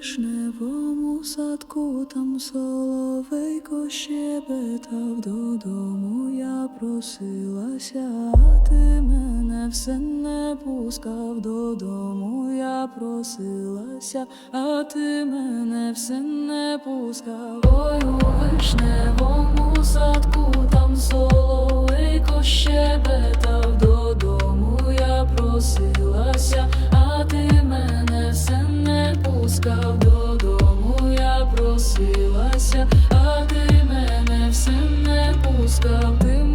вишневому садку, там соловейко щебетав додому я просилася, а ти мене все не пускав додому, я просилася, а ти мене все не пускав. Ой, у вишневому садку, там соловейко просилася, а ти мене все не пускав, ти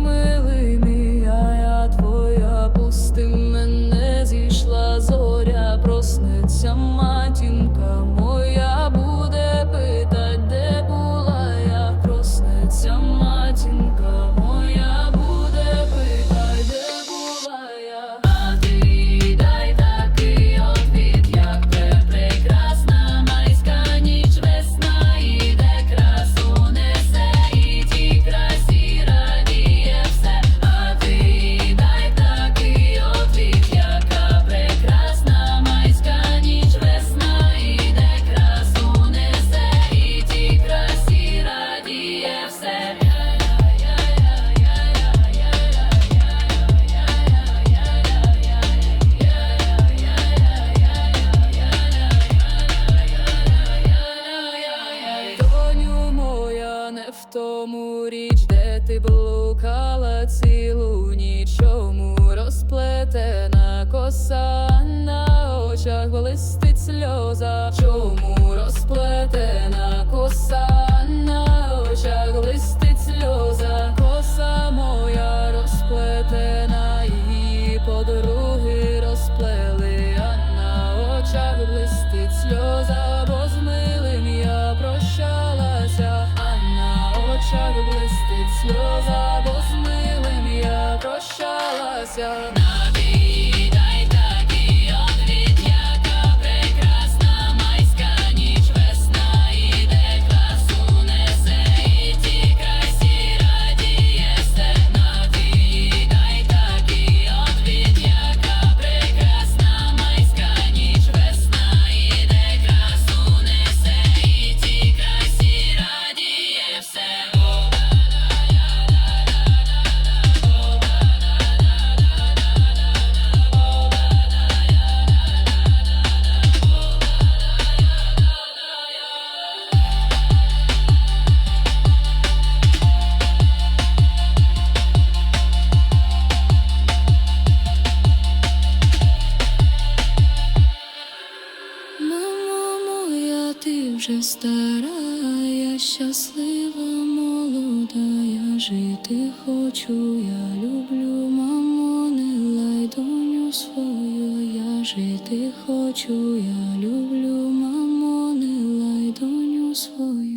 в тому річ, де ти блукала цілу ніч, чому розплетена коса на очах блистить сльоза, чому розплетена коса на очах блистить сльоза, коса моя розплетена, її подруги розплели, а на очах блистить сльоза, очах блистить сльоза, бо з милим я прощалася. Ти вже стара, я щаслива, молода, я жити хочу, я люблю, мамо, не лай свою, я жити хочу, я люблю, мамо, не лай свою.